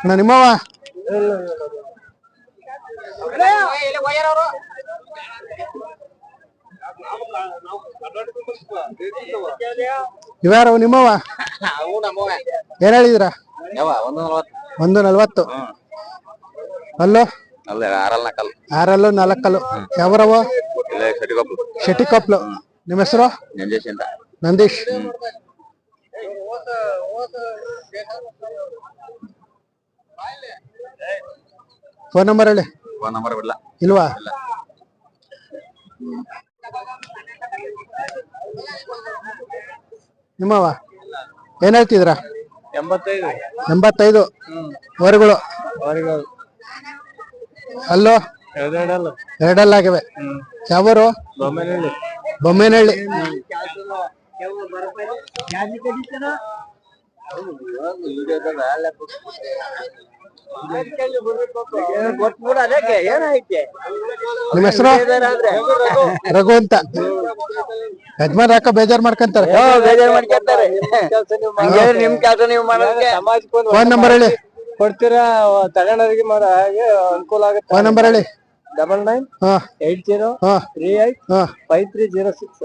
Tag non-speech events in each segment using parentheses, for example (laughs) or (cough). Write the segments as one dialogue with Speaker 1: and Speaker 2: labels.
Speaker 1: ಅಣ್ಣ ನಿಮ್ಮವ ಇವ್ಯಾರವು ನಿಮ್ಮವ ಏನ್ ಹೇಳಿದ್ರ?
Speaker 2: ಒಂದು ನಲ್ವತ್ತು.
Speaker 1: ಅಲ್ಲೋ ಆರಲ್ಲು, ನಾಲ್ಕಲ್ಲು. ಯಾವರವ ಶೆಟ್ಟಿಕೊಪ್ಲು. ನಿಮ್ಮ ಹೆಸರು? ನಂದೀಶ್. ಫೋನ್ ನಂಬರ್ ಹೇಳಿ.
Speaker 2: ಫೋನ್ ನಂಬರ್ ಬಿಡಲ್ಲ
Speaker 1: ಇಲ್ವಾ? ನಿಮ್ಮವ ಏನ್ ಹೇಳ್ತಿದ್ರ
Speaker 2: ಎಂಬತ್ತೈದು.
Speaker 1: ಎಂಬತ್ತೈದು. ಹೊರಗಳು. ಅಲ್ಲೋ?
Speaker 2: ಎರಡಲ್ಲ
Speaker 1: ಆಗಿವೆ ಯಾವರು?
Speaker 2: ಬೊಮ್ಮೆನಹಳ್ಳಿ
Speaker 1: ಬೊಮ್ಮೇನಹಳ್ಳಿ ನಿಮ್ಮ ಹೆಸರು? ರಘು ಅಂತ. ಯಜಮಾನ್ ಯಾಕ ಬೇಜಾರ್ ಮಾಡ್ಕಂತಾರೆ?
Speaker 2: ಬೇಜಾರ್ ಮಾಡ್ಕೊಂತಾರೆ. ನಿಮ್ ಕೆಲಸ ನೀವು ಮಾಡೋದಕ್ಕೆ
Speaker 1: ಫೋನ್ ನಂಬರ್ ಹೇಳಿ.
Speaker 2: ಕೊಡ್ತೀರಾ? ತಗೊಂಡವ್ರಿಗೆ ಮಾಡೋ ಹಾಗೆ ಅನುಕೂಲ ಆಗುತ್ತೆ.
Speaker 1: ಫೋನ್ ನಂಬರ್ ಹೇಳಿ.
Speaker 2: ಡಬಲ್ ನೈನ್
Speaker 1: ಹಾ.
Speaker 2: ಏಟ್ ಜೀರೋ
Speaker 1: ಹಾ.
Speaker 2: ತ್ರೀ ಏಟ್
Speaker 1: ಹಾ.
Speaker 2: ಫೈವ್ ತ್ರೀ ಜೀರೋ ಸಿಕ್ಸ್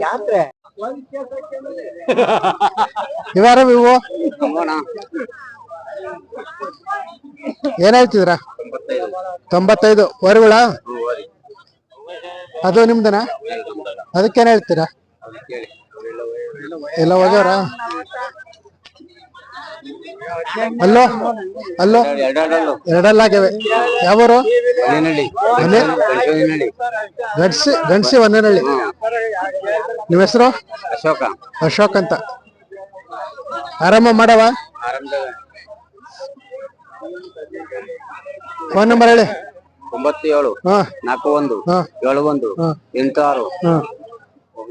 Speaker 2: ಜಾತ್ರೆ (laughs)
Speaker 1: ಇವ್ಯಾರ ನೀವು? ಏನ್ ಹೇಳ್ತಿದ್ರ ತೊಂಬತ್ತೈದು. ವರೆಗಳ? ಅದು ನಿಮ್ದನ? ಅದಕ್ಕೇನ್ ಹೇಳ್ತೀರಾ? ಎಲ್ಲ ಹೋಗ್ಯಾರ ಅಲ್ಲೋ ಅಲ್ಲೋ.
Speaker 2: ಎರಡಲ್ಲ
Speaker 1: ಎರಡಲ್ಲಾಗ್ಯವೆ ಯಾವರು? ಗಂಡ್ಸಿ ಗಂಡ್ಸಿ ಒಂದೇನಹಳ್ಳಿ ನಿಮ್ಮ ಹೆಸರು?
Speaker 2: ಅಶೋಕ.
Speaker 1: ಅಶೋಕ್ ಅಂತ. ಆರಾಮ ಮಾಡವ ಫೋನ್ ನಂಬರ್ ಹೇಳಿ.
Speaker 2: ಒಂಬತ್ತು ಏಳು ನಾಲ್ಕು ಒಂದು ಏಳು ಒಂದು ಎಂಟು ಆರು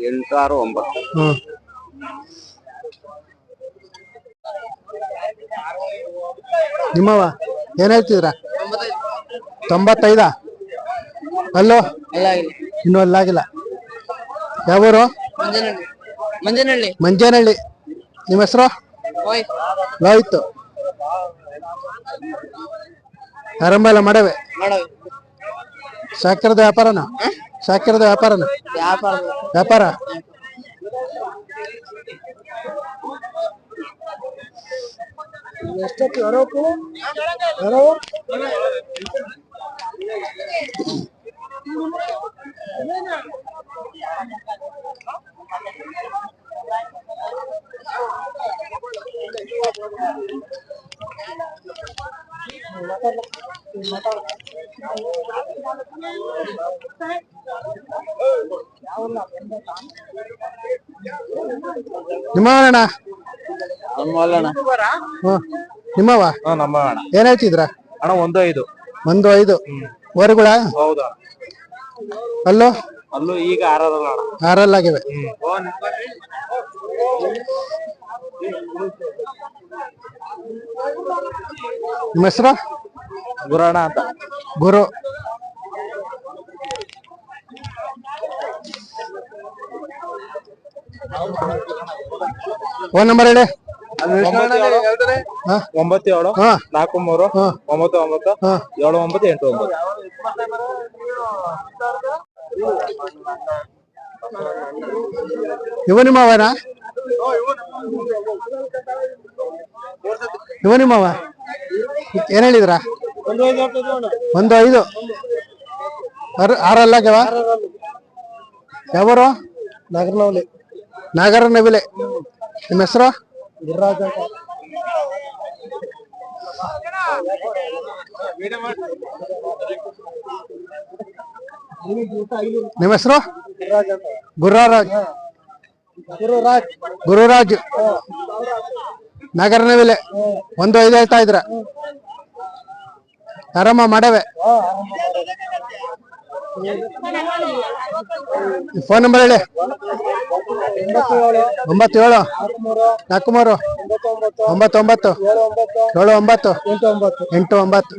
Speaker 2: ಎಂಟು ಆರು ಒಂಬತ್ತು.
Speaker 1: ನಿಮ್ಮವ ಏನ್ ಹೇಳ್ತಿದ್ರ ತೊಂಬತ್ತೈದ? ಅಲ್ಲೋ? ಇನ್ನು ಅಲ್ಲಾಗಿಲ್ಲ ಯಾವೂರು?
Speaker 3: ಮಂಜನಹಳ್ಳಿ.
Speaker 1: ಮಂಜೇನಹಳ್ಳಿ. ನಿಮ್ಮ ಹೆಸರು? ಲೋಹಿತ್ತು ಆರಂಭ ಎಲ್ಲ ಮಾಡವೆ?
Speaker 3: ಮಾಡವಿ.
Speaker 1: ಸಾಕಿರದ ವ್ಯಾಪಾರನ? ಸಾಕಿರದ ವ್ಯಾಪಾರನ?
Speaker 3: ವ್ಯಾಪಾರ?
Speaker 1: ವ್ಯಾಪಾರ ನಿಮ್ಮವನಣ್ಣ ಹ್ಮ್. ನಿಮ್ಮವ?
Speaker 2: ನಮ್ಮ ಅಣ್ಣ.
Speaker 1: ಏನ್ ಹೇಳ್ತಿದ್ರ?
Speaker 2: ಅಣ್ಣ ಒಂದು ಐದು.
Speaker 1: ಒಂದು ಐದು. ವರೆಗಳ
Speaker 2: ಹೌದಾ?
Speaker 1: ಅಲ್ಲೋ?
Speaker 2: ಅಲ್ಲೂ ಈಗ ಆರಲ್ಲ ಅಣ್ಣ.
Speaker 1: ಆರಲ್ಲಾಗಿವೆ. ನಿಮ್ಮ ಹೆಸರು?
Speaker 2: ಗುರಣ ಅಂತ.
Speaker 1: ಗುರು. ಫೋನ್ ನಂಬರ್ ಹೇಳಿ. ಹಾ
Speaker 2: ಒಂಬತ್ತು ಏಳು? ನಾಲ್ಕು ಮೂರು? ಒಂಬತ್ತು ಒಂಬತ್ತು? ಏಳು ಒಂಬತ್ತು ಎಂಟು ಒಂಬತ್ತು?
Speaker 1: ಇವ ನಿಮ್ಮವನ ಇವ ನಿಮ್ಮವ ಏನ್ ಹೇಳಿದ್ರ? ಒಂದು ಐದು. ಆರಲ್ಲ ಯಾವ ಯಾವರು? ನಾಗರನವಲಿ. ನಾಗರ ನವಿಲೆ ನಿಮ್ಮ ಹೆಸರು? ಅಂತ ನಿಮ್ಮ ಹೆಸರು? ಗುರುರಾಜ್. ಗುರುರಾಜ್. ಗುರುರಾಜ್ ನಗರ ನವಿಲೆ ಒಂದು ಐದು ಹೇಳ್ತಾ ಇದ್ರ. ಆರಾಮ ಮಾಡವೆ. ಫೋನ್ ನಂಬರ್ ಹೇಳಿ. ಒಂಬತ್ತು ಏಳು ನಾಲ್ಕು ಮೂರು ಒಂಬತ್ತೊಂಬತ್ತು ಒಂಬತ್ತು ಏಳು ಒಂಬತ್ತು ಎಂಟು ಒಂಬತ್ತು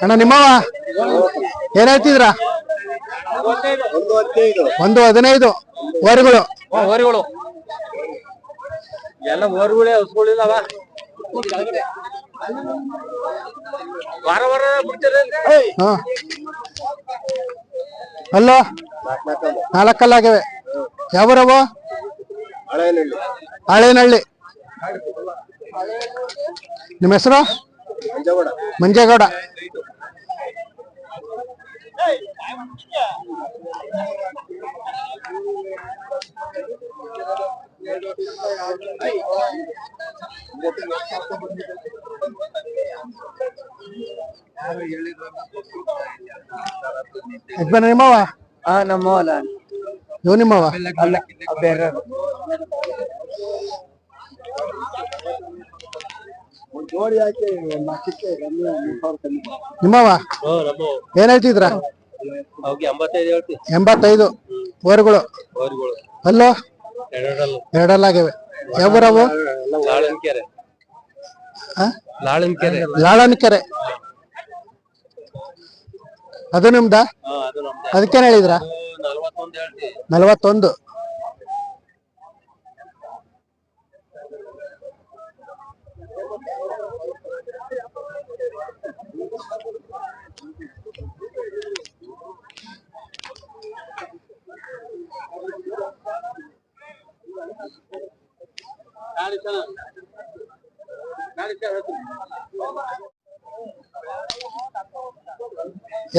Speaker 1: ಅಣ್ಣ ನಿಮ್ಮವ ಏನ್ ಹೇಳ್ತಿದ್ರ? ಒಂದು ಹದಿನೈದು, ಹೊರಗಳು.
Speaker 2: ಓರಿಗಳು ಎಲ್ಲ ಓರಿಗಳೇ ಹಸ್ಗಳಿದಾವ
Speaker 1: ಅಲ್ಲೋ ನಾಲ್ಕಲ್ಲಾಗಿವೆ ಯಾವರವು ಹಳೇನಹಳ್ಳಿ. ನಿಮ್ಮ ಹೆಸರು? ಮಂಜೇಗೌಡ. ಯಜಮಾನ ನಿಮ್ಮವ
Speaker 2: ಹಾ ನಮ್ಮ ಹೊಲ
Speaker 1: ಇವ್ ನಿಮ್ಮವ
Speaker 2: ಅಲ್ಲ ಬೇರೆ
Speaker 1: ನಿಮ್ಮವ ಏನ್ ಹೇಳ್ತಿದ್ರ?
Speaker 2: ಎಂಬತ್ತೈದು ಓರಿಗಳು
Speaker 1: ಅಲ್ಲೋ?
Speaker 2: ಎರಡಲ್ಲ
Speaker 1: ಎರಡಲ್ಲಾಗಿವೆ ಅದು ನಿಮ್ದ?
Speaker 2: ಹಾ ಅದು ನಮ್ದು.
Speaker 1: ಅದಕ್ಕೇನ್ ಹೇಳಿದ್ರ?
Speaker 2: ನಲ್ವತ್ತೊಂದು.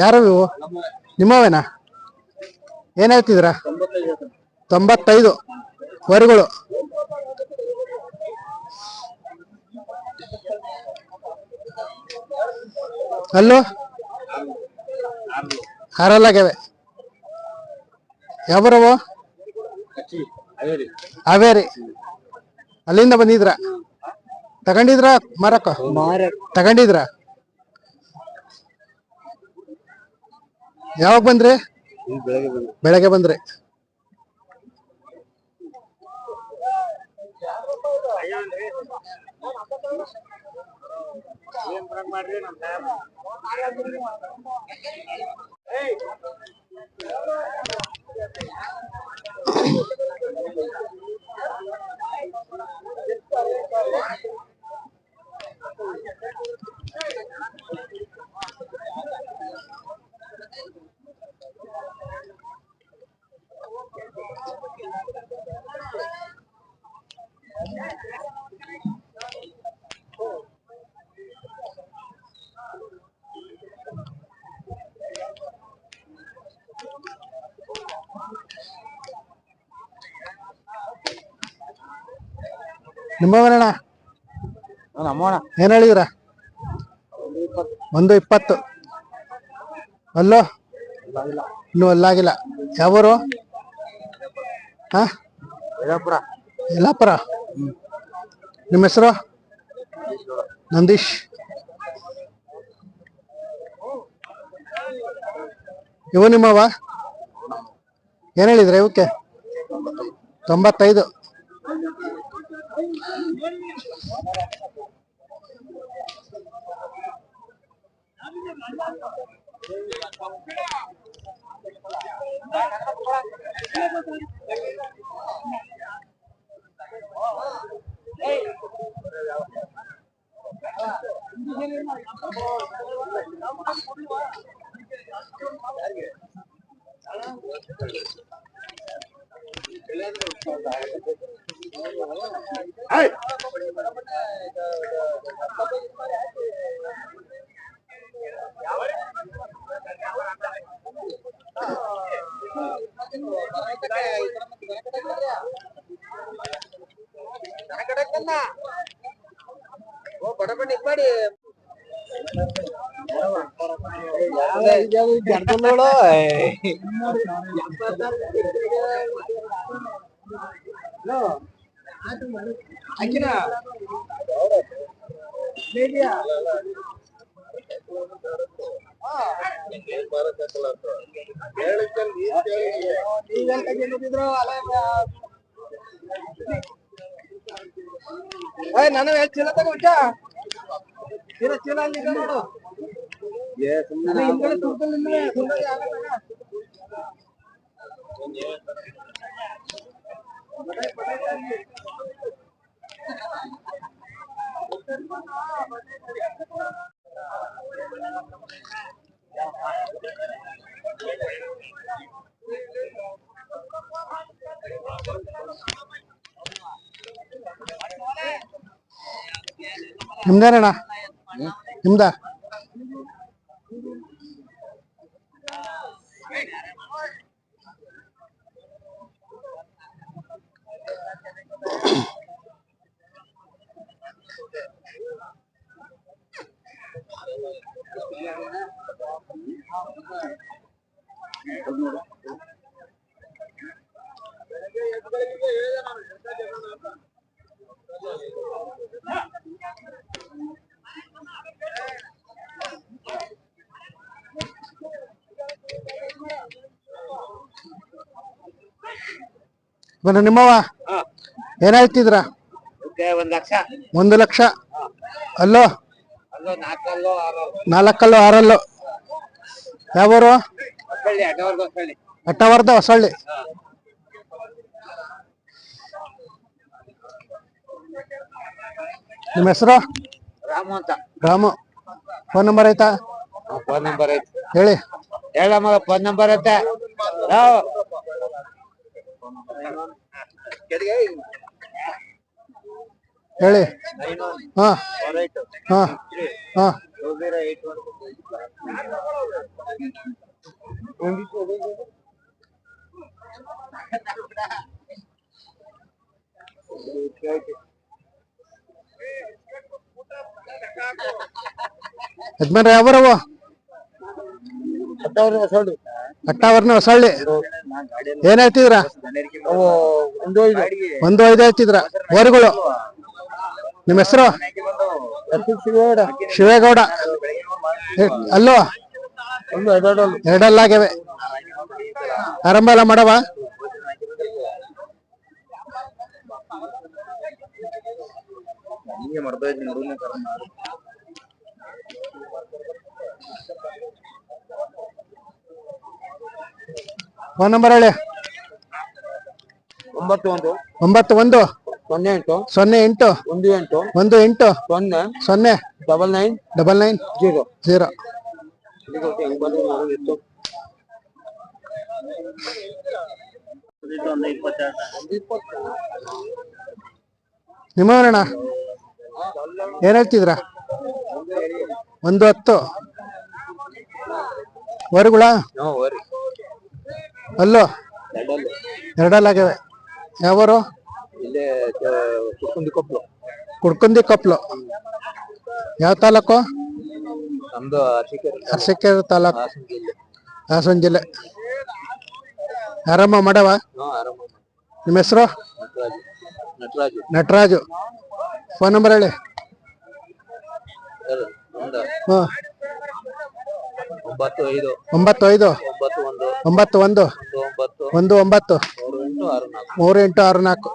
Speaker 1: ಯಾರು ಇವು? ನಿಮ್ಮವೇನಾ? ಏನ್ ಹೇಳ್ತಿದ್ರ ತೊಂಬತ್ತೈದು. ವರಿಗಳು. ಅಲ್ಲೋ? ಆರಲ್ಲಾಗ್ಯವೆ. ಯಾವರವು ಹಾವೇರಿ. ಅಲ್ಲಿಂದ ಬಂದಿದ್ರ ತಗೊಂಡಿದ್ರ ಮಾರಕ್ಕ? ತಗೊಂಡಿದ್ರ ಯಾವಾಗ ಬಂದ್ರಿ? ಬೆಳಗ್ಗೆ ಬಂದ್ರಿ. ನಿಮ್ಮವನಣ್ಣ?
Speaker 2: ನಮ್ಮೋಣ
Speaker 1: ಏನ್ ಹೇಳಿದ್ರ? ಒಂದು ಇಪ್ಪತ್ತು. ಅಲ್ಲೋ? ಇನ್ನೂ ಅಲ್ಲಾಗಿಲ್ಲ. ಯಾವೂರು? ಹಾ?
Speaker 2: ಯಲ್ಲಾಪುರ.
Speaker 1: ಯಲ್ಲಾಪುರ. ನಿಮ್ಮ ಹೆಸರು? ನಂದೀಶ್. ಇವು ನಿಮ್ಮವ? ಏನ್ ಹೇಳಿದ್ರ ಇವಕ್ಕೆ? ತೊಂಬತ್ತೈದು. Gracias. జరుగుతున్నాడు ఎంత ನನಗೆ ಎಷ್ಟು ಚೀಲ ತಗೋಟ ಚೀಲ ಚೀಲ ಅಲ್ಲಿ ನೋಡು. ಸುಮ್ಮನೆ ನಿಮ್ದೇನಣ್ಣ ನಿಮ್ದ ನಿಮ್ಮವ ಏನಾಯ್ತಿದ್ರ
Speaker 2: ಒಂದ್ ಲಕ್ಷ?
Speaker 1: ಅಲ್ಲೋ?
Speaker 2: ಅಲ್ಲೋ ನಾಲ್ಕಲ್ಲೋ
Speaker 1: ಆರಲ್ಲೋ? ಯಾವರು?
Speaker 2: ಅಡ್ಡವರ್ಗ ಹೊಸಳ್ಳಿ.
Speaker 1: ನಿಮ್ಮ ಹೆಸರು?
Speaker 2: ರಾಮು ಅಂತ.
Speaker 1: ರಾಮು. ಫೋನ್ ನಂಬರ್ ಐತಾ
Speaker 2: ಫೋನ್ ನಂಬರ್ ಐತೆ
Speaker 1: ಹೇಳಿ.
Speaker 2: ಹೇಳಮ್ಮ ಫೋನ್ ನಂಬರ್ ಐತೆ
Speaker 1: ಹೇಳಿ. ಹಾ. ಹಾ. ಹಾ. ಯಜಮಾನ್ರೆ ಯಾವರವು ಅಟ್ಟಾವರ್ನ ಹೊಸಳ್ಳಿ. ಏನ್ ಹೇಳ್ತಿದ್ರ ಒಂದು ಐದು. ಹೇಳ್ತಿದ್ರ ಓರಿಗಳು ನಿಮ್ಮ ಹೆಸರು? ಶಿವೇಗೌಡ. ಅಲ್ಲೋ? ಎರಡಲ್ಲಾಗ್ಯವೆ. ಆರಂಭ ಎಲ್ಲ ಮಾಡವ ಫೋನ್ ನಂಬರ್ ಹೇಳಿ.
Speaker 2: ಒಂಬತ್ತು ಒಂದು.
Speaker 1: ಒಂಬತ್ತು ಒಂದು.
Speaker 2: ಸೊನ್ನೆ ಎಂಟು.
Speaker 1: ಸೊನ್ನೆ ಎಂಟು.
Speaker 2: ಒಂದು ಎಂಟು.
Speaker 1: ಒಂದು ಎಂಟು.
Speaker 2: ಸೊನ್ನೆ.
Speaker 1: ಸೊನ್ನೆ.
Speaker 2: Double nine.
Speaker 1: Double nine.
Speaker 2: Zero.
Speaker 1: Zero. ನಿಮ್ಮವರಣ ಏನ್ ಹೇಳ್ತಿದ್ರ? ಒಂದು ಹತ್ತು. ವರುಗಳ? ಅಲ್ಲೋ? ಎರಡಲ್ಲಾಗ್ಯವೆ. ಯಾವರು?
Speaker 2: ಇಲ್ಲೇ ಕುತ್ಕೊಂಡಿ ಕೊಪ್ಪಳು
Speaker 1: ಕುಡ್ಕುಂದಿ ಕೊಪ್ಲು. ಯಾವ ತಾಲೂಕು?
Speaker 2: ನಮ್ದು ಅರಸೀಕೆರೆ.
Speaker 1: ಅರಸೀಕೆರೆ ತಾಲೂಕು.
Speaker 2: ಹಾಸನ ಜಿಲ್ಲೆ.
Speaker 1: ಹಾಸನ ಜಿಲ್ಲೆ. ಆರಾಮ ಮಾಡವ?
Speaker 2: ಹಾ ಆರಾಮ
Speaker 1: ನಿಮ್ಮ ಹೆಸರು?
Speaker 2: ನಟರಾಜು. ನಟರಾಜು.
Speaker 1: ನಟರಾಜು. ಫೋನ್ ನಂಬರ್ ಹೇಳಿ.
Speaker 2: ಸರ್ ಒಂದು ಒಂಬತ್ತು ಐದು.
Speaker 1: ಒಂಬತ್ತು ಐದು.
Speaker 2: ಒಂಬತ್ತು ಒಂದು.
Speaker 1: ಒಂಬತ್ತು ಒಂದು. ಒಂದು ಒಂಬತ್ತು.
Speaker 2: ಮೂರು ಎಂಟು ಆರು ನಾಲ್ಕು.
Speaker 1: ಮೂರು ಎಂಟು ಆರು ನಾಲ್ಕು.